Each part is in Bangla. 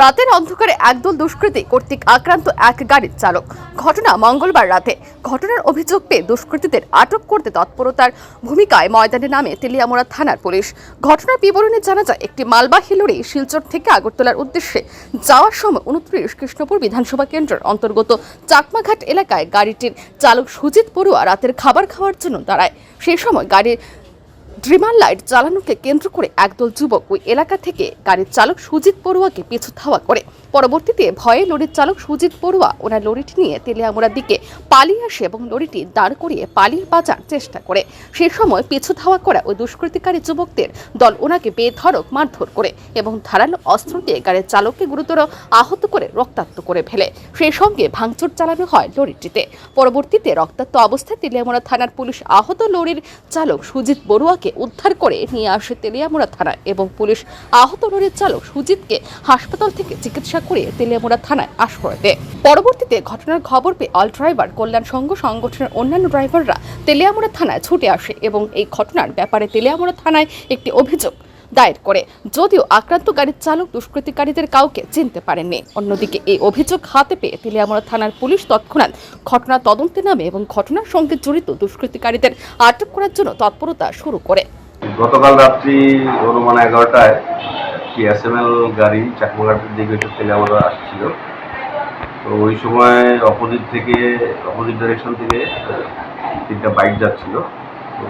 রাতের অন্ধকারে একদল দুষ্কৃতী কর্তৃক আক্রান্ত এক গাড়ির চালক। ঘটনা মঙ্গলবার রাতে। ঘটনার অভিযোগ পেয়ে দুষ্কৃতীদের আটক করতে তৎপরতার ভূমিকায় ময়দানে নামে তেলিয়ামোড়া থানার পুলিশ। ঘটনার বিবরণে জানা যায়, একটি মালবাহী লরি শিলচর থেকে আগরতলার উদ্দেশ্যে যাওয়ার সময় উনত্রিশ কৃষ্ণপুর বিধানসভা কেন্দ্রের অন্তর্গত চাকমাঘাট এলাকায় গাড়িটির চালক সুজিত পড়ুয়া রাতের খাবার খাওয়ার জন্য দাঁড়ায়। সেই সময় গাড়ির ড্রিমার লাইট জ্বালানোকে কেন্দ্র করে একদল যুবক ওই এলাকা থেকে গাড়ির চালক সুজিত পড়ুয়াকে পিছু ধাওয়া করে। পরবর্তীতে ভয়ে লরির চালক সুজিত পড়ুয়া ওনার লরিটি নিয়ে তেলিয়ামুড়ার দিকে পালিয়ে আসে এবং লরিটি দাঁড় করিয়ে পালিয়ে বাঁচার চেষ্টা করে। সে সময় পিছু ধাওয়া করা ওই দুষ্কৃতিকারী যুবকদের দল ওনাকে বেধড়ক মারধর করে এবং ধারালো অস্ত্র দিয়ে গাড়ির চালককে গুরুতর আহত করে রক্তাক্ত করে ফেলে। সেই সঙ্গে ভাঙচুর চালানো হয় লরিটিতে। পরবর্তীতে রক্তাক্ত অবস্থায় তেলিয়ামুড়া থানার পুলিশ আহত লরির চালক সুজিত বড়ুয়াকে উদ্ধার করে নিয়ে আসে তেলিয়ামোড়া থানায় এবং পুলিশ আহত লরির চালক সুজিতকে হাসপাতাল থেকে চিকিৎসা করিয়ে তেলিয়ামোড়া থানায় আশ্রয় দেয়। পরবর্তীতে ঘটনার খবর পেয়ে অল ড্রাইভার, কল্যাণ সংঘ, সংগঠনের অন্যান্য ড্রাইভাররা তেলিয়ামোড়া থানায় ছুটে আসে এবং এই ঘটনার ব্যাপারে তেলিয়ামোড়া থানায় একটি অভিযোগ দায়ের করে। যদিও আক্রান্ত গাড়ির চালক দুষ্কৃতিকারীদের কাউকে চিনতে পারেননি। অন্যদিকে এই অভিযোগ হাতে পেয়ে তেলিয়ামুড়া থানার পুলিশ তৎক্ষণাৎ ঘটনা তদন্তে নামে এবং ঘটনার সঙ্গে জড়িত দুষ্কৃতিকারীদের আটক করার জন্য তৎপরতা শুরু করে। গতকাল রাত্রি অনুমান এগারোটায় এল গাড়ি চাকমাঘাটের দিকে আমরা আসছিল। তো ওই সময় অপোজিট থেকে অপোজিট ডাইরেকশন থেকে তিনটা বাইক যাচ্ছিল। তো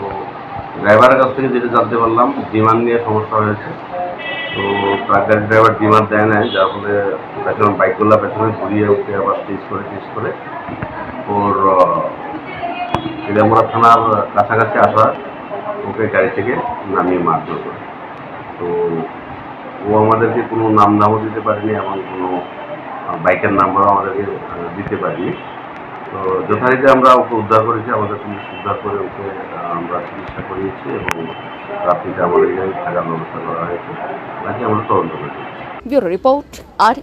ড্রাইভারের কাছ থেকে যেটা জানতে পারলাম, ডিমান্ড নিয়ে সমস্যা হয়েছে। তো ট্রাক গাড়ির ড্রাইভার ডিমান্ড দেয় না যার ফলে পেছনে বাইকগুলো পেছনে ঘুরিয়ে উঠে আবার টেস করে টেস করে। ওর চিড়ামোড়া থানার কাছাকাছি আসা, ওকে গাড়ি থেকে নামিয়ে মারধর করে। তো ও আমাদেরকে কোনো নাম নামও দিতে পারেনি এবং কোনো বাইকের নাম্বারও আমাদেরকে দিতে পারেনি। তো যথারীতি আমরা ওকে উদ্ধার করেছি, আমাদের পুলিশ উদ্ধার করে ওকে আমরা চিকিৎসা করিয়েছি এবং রাত্রিতে আমাদের এখানে থাকার ব্যবস্থা করা হয়েছে। নাকি আমরা তদন্ত করেছি ব্যুরো রিপোর্ট আর